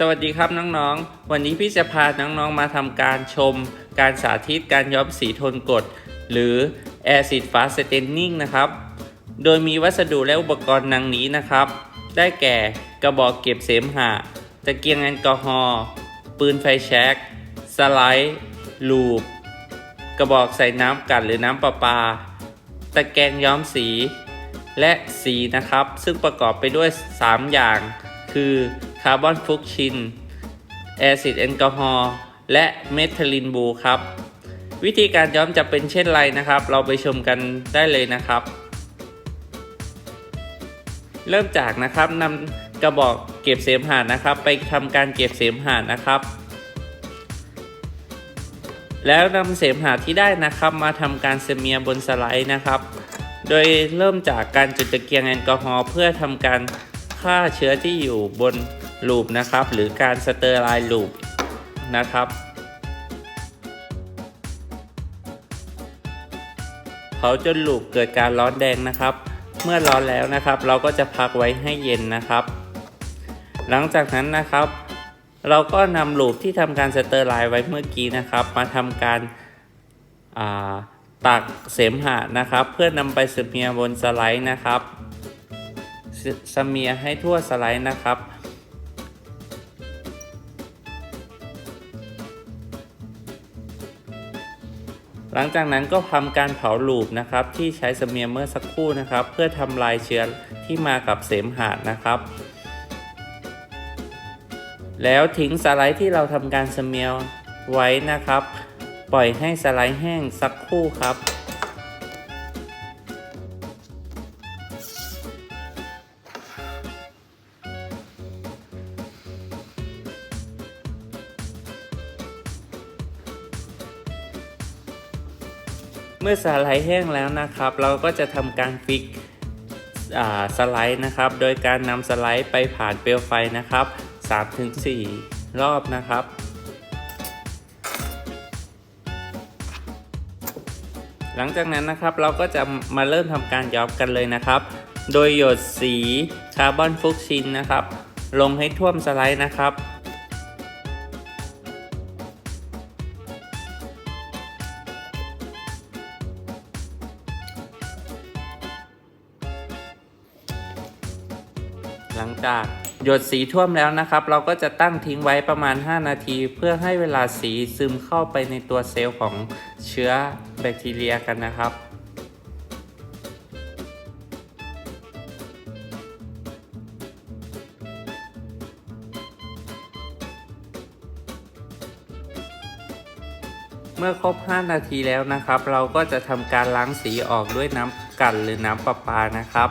สวัสดีครับน้องๆ วันนี้พี่จะพาน้องๆมาทำการชม การสาธิตการย้อมสีทนกด หรือ Acid Fast Staining นะครับ โดยมีวัสดุและอุปกรณ์ดังนี้นะครับ ได้แก่กระบอกเก็บเสมหะ ตะเกียงแอลกอฮอล์ ปืนไฟแช็ก สไลด์ ลูป กระบอกใส่น้ำกัดหรือน้ำประปา ตะแกรงย้อมสี และสีนะครับ ซึ่งประกอบไปด้วย 3 อย่าง คือ คาร์บอนฟลุกชินแอซิดแอลกอฮอล์และเมทิลินบูครับ วิธีการย้อมจะเป็นเช่นไรนะครับ เราไปชมกันได้เลยนะครับ เริ่มจากนะครับนำกระบอกเก็บเสมหะนะครับ ไปทำการเก็บเสมหะนะครับแล้วนำเสมหะที่ได้นะครับ มาทำการเสเมียบนสไลด์นะครับ โดยเริ่มจากการจุดตะเกียงแอลกอฮอล์เพื่อทำการฆ่าเชื้อที่อยู่บน ลูปนะครับ หรือการสเตอร์ไลน์ลูปนะครับ เผาจนลูปเกิดการร้อนแดงนะครับ เมื่อร้อนแล้วนะครับ เราก็จะพักไว้ให้เย็นนะครับ หลังจากนั้นนะครับ เราก็นำลูปที่ทำการสเตอร์ไลน์ไว้เมื่อกี้นะครับ มาทำการาตักเสมหะนะครับ เพื่อนำไปสเมียบนสไลด์นะครับสสเมียให้ทั่วสไลด์นะครับ ลังจากนั้นก็ทำการเผาลูบนะครับที่ใช้สเมียร์เมื่อสักครู่นะครับ เพื่อทำลายเชื้อที่มากับเสมหะนะครับ แล้วทิ้งสไลด์ที่เราทำการสเมียร์ไว้นะครับ ปล่อยให้สไลด์แห้งสักครู่ครับ เมื่อสไลด์แห้งแล้วนะครับ เราก็จะทำการฟิกสไลด์นะครับ โดยการนำสไลด์ไปผ่านเปลวไฟนะครับ 3-4 รอบนะครับ หลังจากนั้นนะครับเราก็จะมาเริ่มทำการย้อมกันเลยนะครับ โดยหยดสีคาร์บอนฟลุกชินนะครับ ลงให้ท่วมสไลด์นะครับ หลังจากหยดสีท่วมแล้วนะครับ เราก็จะตั้งทิ้งไว้ประมาณ 5 นาที เพื่อให้เวลาสีซึมเข้าไปในตัวเซลล์ของเชื้อแบคทีเรียกันนะครับเมื่อครบ 5 นาทีแล้วนะครับ เราก็จะทำการล้างสีออกด้วยน้ำกันหรือน้ำประปานะครับ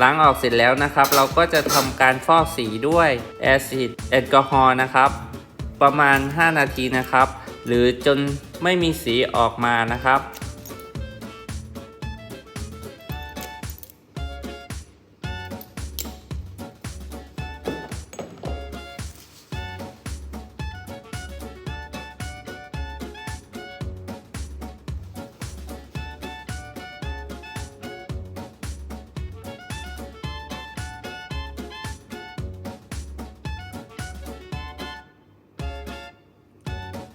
ล้างออกเสร็จแล้วนะครับ เราก็จะทำการฟอกสีด้วยแอซิดแอลกอฮอล์นะครับ ประมาณ 5 นาทีนะครับ หรือจนไม่มีสีออกมานะครับ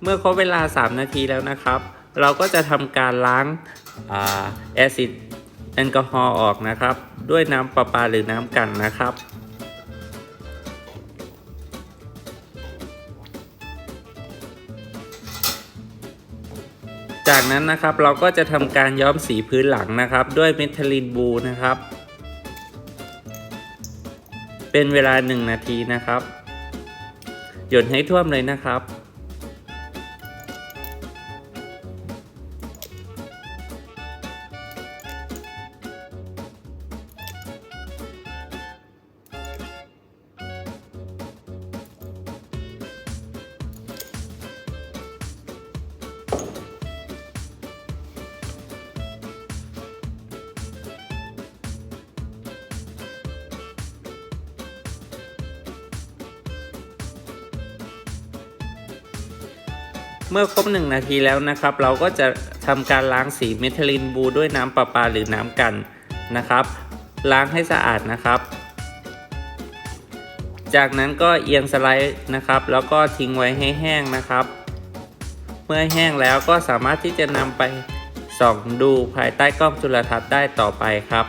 เมื่อครบเวลา 3 นาทีแล้วนะครับ เราก็จะทำการล้างแอซิดแอลกอฮอล์ออกนะครับ ด้วยน้ำประปาหรือน้ำกันนะครับจากนั้นนะครับเราก็จะทำการย้อมสีพื้นหลังนะครับ ด้วยเมทัลลินบลูนะครับ เป็นเวลา 1 นาทีนะครับ หยดให้ท่วมเลยนะครับ เมื่อครบ 1 นาทีแล้วนะครับ เราก็จะทำการล้างสีเมทิลินบลูด้วยน้ำประปาหรือน้ำกันนะครับ ล้างให้สะอาดนะครับ จากนั้นก็เอียงสไลด์นะครับ แล้วก็ทิ้งไว้ให้แห้งนะครับ เมื่อแห้งแล้วก็สามารถที่จะนำไปส่องดูภายใต้กล้องจุลทรรศน์ได้ต่อไปครับ